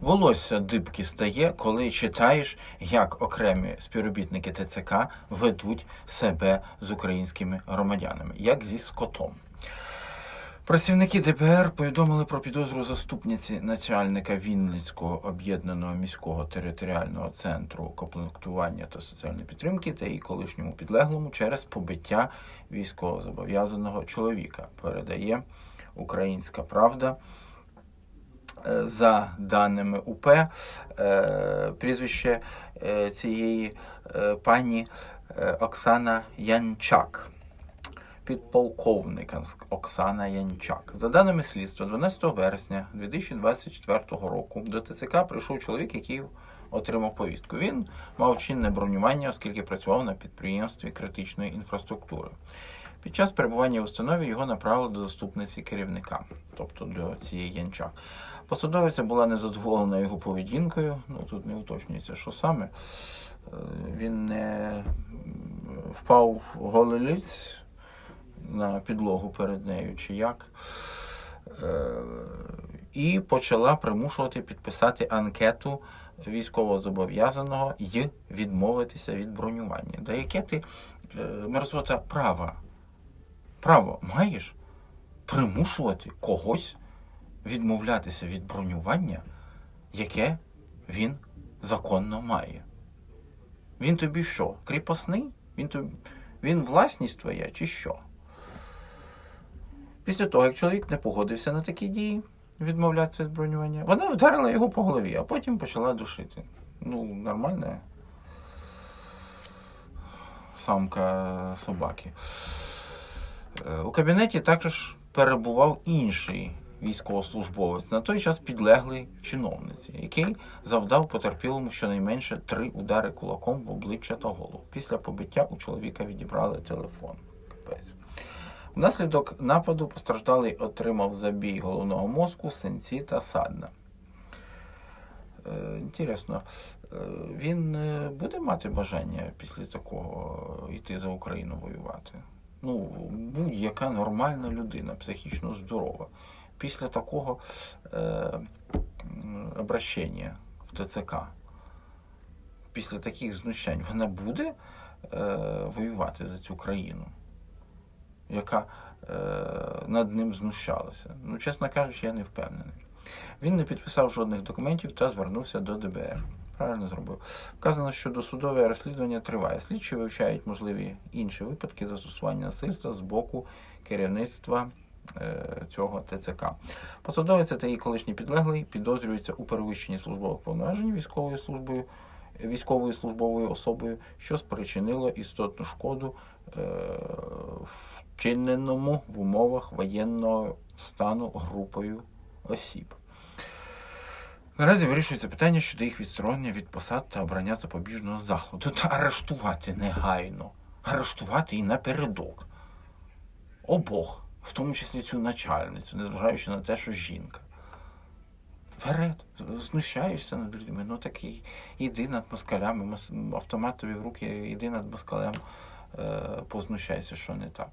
волосся дибки стає, коли читаєш, як окремі співробітники ТЦК ведуть себе з українськими громадянами, як зі скотом. Працівники ДБР повідомили про підозру заступниці начальника Вінницького об'єднаного міського територіального центру комплектування та соціальної підтримки та її колишньому підлеглому через побиття військовозобов'язаного чоловіка. Передає Українська Правда. Е, За даними УП, е, прізвище е, цієї пані Оксана Янчак підполковника Оксана Янчак. За даними слідства, 12 вересня 2024 року до ТЦК прийшов чоловік, який отримав повістку. Він мав чинне бронювання, оскільки працював на підприємстві критичної інфраструктури. Під час перебування в установі його направили до заступниці керівника, тобто до цієї Янчак. Посадовиця була незадоволена його поведінкою. Ну тут не уточнюється, що саме. Е, Він не впав гололіць на підлогу перед нею, чи як. Е, І почала примушувати підписати анкету військовозобов'язаного і відмовитися від бронювання. Да яке ти е, мерзота права? Право маєш примушувати когось відмовлятися від бронювання, яке він законно має. Він тобі що? Кріпосний? Він, тобі, він власність твоя чи що? Після того, як чоловік не погодився на такі дії, відмовлятися від бронювання, вона вдарила його по голові, а потім почала душити. Ну, нормальна самка собаки. Е, У кабінеті також перебував інший військовослужбовець, на той час підлеглий чиновниці, який завдав потерпілому щонайменше три удари кулаком в обличчя та голову. Після побиття у чоловіка відібрали телефон. Внаслідок нападу постраждалий отримав забій головного мозку, синці та садна. Е, Інтересно, е, він буде мати бажання після такого йти за Україну воювати? Ну, будь-яка нормальна людина, психічно здорова. Після такого е, обращення в ТЦК, після таких знущань, вона буде е, воювати за цю країну, яка е, над ним знущалася. Ну, чесно кажучи, я не впевнений. Він не підписав жодних документів та звернувся до ДБР. Правильно зробив. Вказано, що досудове розслідування триває. Слідчі вивчають можливі інші випадки застосування насильства з боку керівництва е, цього ТЦК. Посадовиця та її колишній підлеглий підозрюються у перевищенні службових повноважень військовою службою, військовою службовою особою, що спричинило істотну шкоду е, вчиненому в умовах воєнного стану групою осіб. Наразі вирішується питання щодо їх відсторонення від посад та обрання запобіжного заходу та арештувати негайно. Арештувати і напередок. Обох, в тому числі цю начальницю, незважаючи на те, що жінка. Вперед, знущаєшся над людьми, ну так і йди над москалями, мос- автомат тобі в руки, йди над москалем, е, познущайся, що не так.